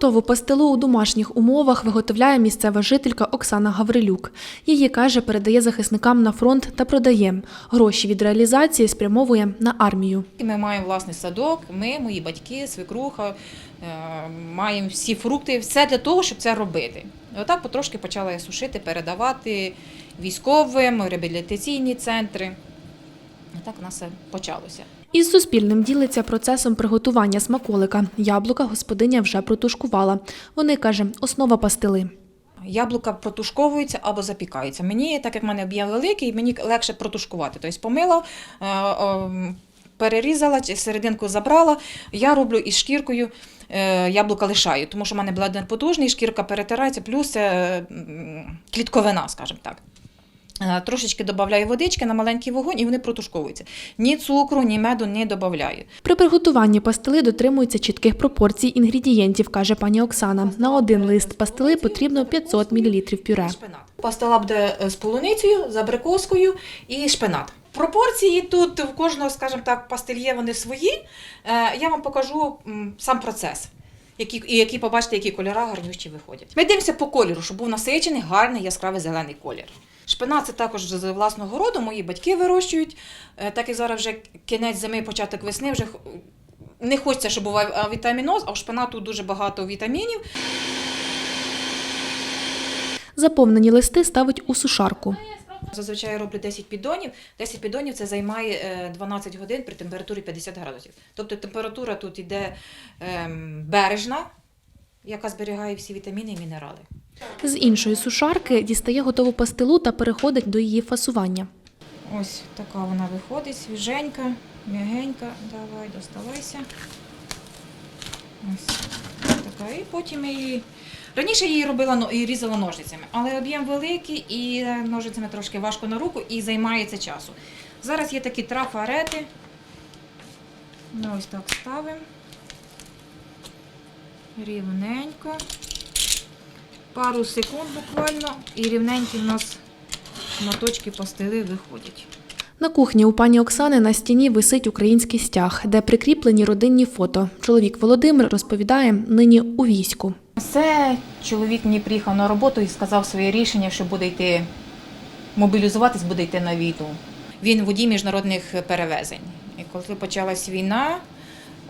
Фруктову пастилу у домашніх умовах виготовляє місцева жителька Оксана Гаврилюк. Її каже, передає захисникам на фронт та продає. Гроші від реалізації спрямовує на армію. Ми маємо власний садок, ми, мої батьки, свекруха, е, маємо всі фрукти, все для того, щоб це робити. Отак потрошки почала я сушити, передавати військовим, реабілітаційні центри. Так у нас все почалося. Із Суспільним ділиться процесом приготування смаколика. Яблука господиня вже протушкувала. Вони, каже, основа пастили. Яблука протушковуються або запікаються. Мені, так як в мене об'єм великий, мені легше протушкувати. Тобто помила, е, перерізала, серединку забрала. Я роблю із шкіркою. е, Яблука лишаю, тому що в мене блендер потужний, шкірка перетирається, плюс клітковина, скажімо так. Е, Трошечки додаю водички на маленький вогонь і вони протушковуються. Ні цукру, ні меду не додаю. При приготуванні пастили дотримуються чітких пропорцій інгредієнтів, каже пані Оксана. На один лист пастили потрібно 500 мл пюре. Пастила буде е, з полуницею, з абрикоскою і шпинат. Пропорції тут в кожного, скажімо так, пастильє вони свої. Е, Я вам покажу сам процес. Які, і які побачите, які кольори гарнющі виходять. Ми дивимося по кольору, щоб був насичений, гарний, яскравий зелений колір. Шпинат це також з власного роду, мої батьки вирощують. Е, Так як зараз вже кінець зими, початок весни, вже не хочеться, щоб був вітаміноз, а в шпинату дуже багато вітамінів. Заповнені листи ставить у сушарку. Зазвичай роблю 10 піддонів. 10 піддонів це займає е, 12 годин при температурі 50 градусів. Тобто температура тут йде ем, бережна, яка зберігає всі вітаміни і мінерали. З іншої сушарки дістає готову пастилу та переходить до її фасування. Ось така вона виходить, свіженька, м'ягенька. Давай, доставайся. Ось така. І потім її. Раніше її робила і різала ножицями, але об'єм великий і ножицями трошки важко на руку і займається часу. Зараз є такі трафарети. Ми ось так ставимо. Рівненько. Пару секунд буквально, і рівненькі в нас шматочки пастили виходять. На кухні у пані Оксани на стіні висить український стяг, де прикріплені родинні фото. Чоловік Володимир розповідає, нині у війську. Це чоловік мені приїхав на роботу і сказав своє рішення, що буде йти мобілізуватись, буде йти на війну. Він водій міжнародних перевезень. І коли почалась війна,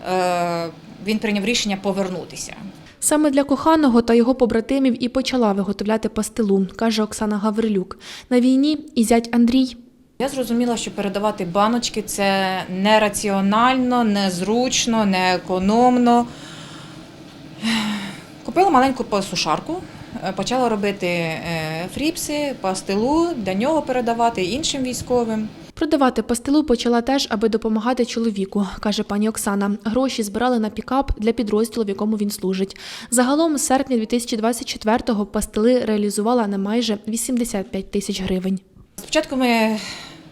е, він прийняв рішення повернутися. Саме для коханого та його побратимів і почала виготовляти пастилу, каже Оксана Гаврилюк. На війні і зять Андрій Я зрозуміла, що передавати баночки це нераціонально, незручно, неекономно. Купила маленьку посушарку, е, почала робити е, фріпси, пастилу, для нього передавати іншим військовим. Продавати пастилу почала теж, аби допомагати чоловіку, каже пані Оксана. Гроші збирали на пікап для підрозділу, в якому він служить. Загалом з серпня 2024-го пастили реалізувала на майже 85 тисяч гривень. Спочатку ми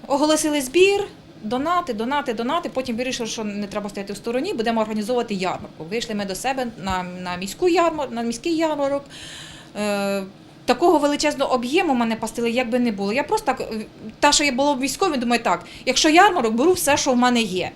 оголосили збір, донати, донати, донати. Потім вирішили, що не треба стояти в стороні, будемо організовувати ярмарку. Вийшли ми до себе на, на, міську ярмар, на міський ярмарок. Е, Такого величезного об'єму в мене пастили, як би не було. Я просто так, е, та, що я була в військові, думаю, так, якщо ярмарок, беру все, що в мене є.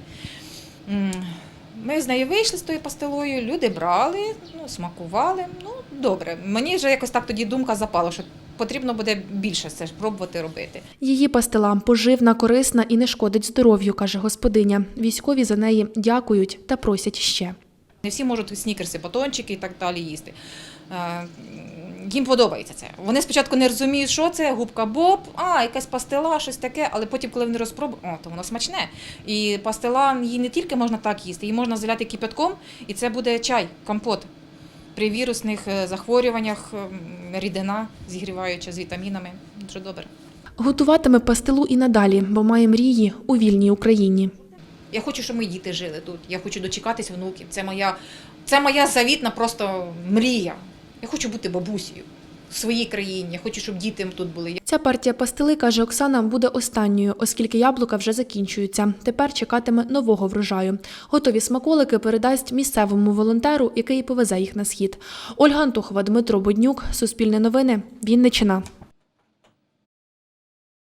Ми з нею вийшли з тою пастилою, люди брали, ну, смакували. Ну, добре. Мені вже якось так тоді думка запала, що потрібно буде більше це ж пробувати робити. Її пастила поживна, корисна і не шкодить здоров'ю, каже господиня. Військові за неї дякують та просять ще. Не всі можуть снікерси, батончики і так далі їсти. Їм подобається це. Вони спочатку не розуміють, що це, губка Боб, а, якась пастила, щось таке, але потім, коли вони розпробують, о, то воно смачне. І пастила її не тільки можна так їсти, її можна заляти кипятком, і це буде чай, компот. При вірусних е, захворюваннях рідина зігріваюча з вітамінами. Дуже добре. Готуватиме пастилу і надалі, бо має мрії у вільній Україні. Я хочу, щоб мої діти жили тут. Я хочу дочекатись внуків. Це моя, це моя завітна просто мрія. Я хочу бути бабусею в своїй країні. Я хочу, щоб діти тут були. Ця партія пастили, каже Оксана, буде останньою, оскільки яблука вже закінчуються. Тепер чекатиме нового врожаю. Готові смаколики передасть місцевому волонтеру, який повезе їх на схід. Ольга Антохова, Дмитро Боднюк, Суспільне новини, Вінничина.